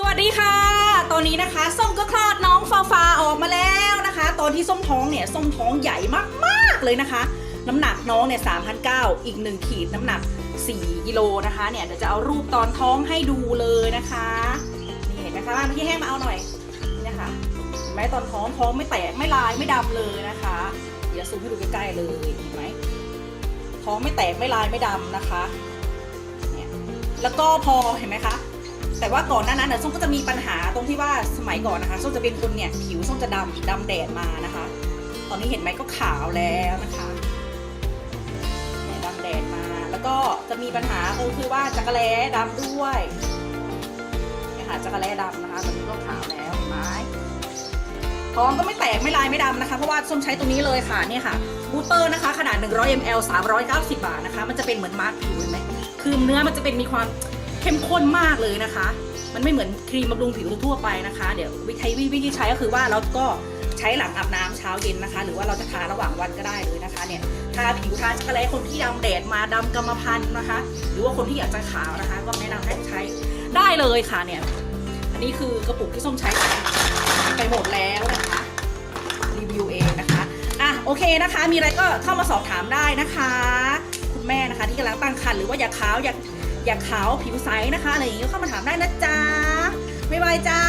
สวัสดีค่ะ ตอนนี้นะคะส้มก็คลอดน้องฟาฟาออกมาแล้วนะคะ ตอนที่ส้มท้องเนี่ยส้มท้องใหญ่มากๆเลยนะคะ น้ำหนักน้องเนี่ย3,009อีก1ขีดน้ำหนัก4กิโลนะคะเนี่ยเดี๋ยวจะเอารูปตอนท้องให้ดูเลยนะคะนี่เห็นไหมคะพี่แห้งมาเอาหน่อยนี่นะคะเห็นไหมตอนท้องท้องไม่แตกไม่ลายไม่ดำเลยนะคะ เดี๋ยวซูมให้ดูใกล้ๆเลยเห็นไหมท้องไม่แตกไม่ลายไม่ดำนะคะเนี่ยแล้วก็พอเห็นไหมคะ แต่ว่าก่อนหน้านั้นเนี่ยส้มก็จะมีปัญหาตรงที่ว่าสมัยก่อนนะคะส้มจะเป็นคนเนี่ยผิวส้มจะดำดำแดดมานะคะ ตอนนี้เห็นไหมก็ขาวแล้วนะคะเนี่ยดำแดดมา แล้วก็จะมีปัญหาก็คือว่าจักรแล้ดำด้วยนี่ยค่ะจักรแล้ดำนะคะตอนนี้ก็ขาวแล้วเห็นไหมท้องก็ไม่แตกไม่ลายไม่ดำนะคะ เพราะว่าส้มใช้ตัวนี้เลยค่ะเนี่ยค่ะบูเตอร์นะคะขนาด 100 ml 390 บาทนะคะ มันจะเป็นเหมือนมาร์คผิวเห็นไหมคือเนื้อมันจะเป็นมีความ เข้มข้นมากเลยนะคะ มันไม่เหมือนครีมบำรุงผิวทั่วไปนะคะ เดี๋ยววิธีวิธีใช้ก็คือว่าเราก็ใช้หลังอาบน้ำเช้าเย็นนะคะ หรือว่าเราจะทาระหว่างวันก็ได้เลยนะคะเนี่ยทาผิวทาอกโกแลตคนที่ดำแดดมาดำกรรมพันธุ์นะคะ หรือว่าคนที่อยากจะขาวนะคะ ก็แนะนำให้ใช้ได้เลยค่ะเนี่ยอันนี้คือกระปุกที่ส้มใช้ไปหมดแล้วนะคะรีวิวเองนะคะอะโอเคนะคะ มีอะไรก็เข้ามาสอบถามได้นะคะ คุณแม่นะคะที่กำลังตั้งครรภ์หรือว่าอยากขาวอยาก อยากขาวผิวใสนะคะอะไรอย่างนี้เข้ามาถามได้นะจ๊ะบ๊ายบายจ้า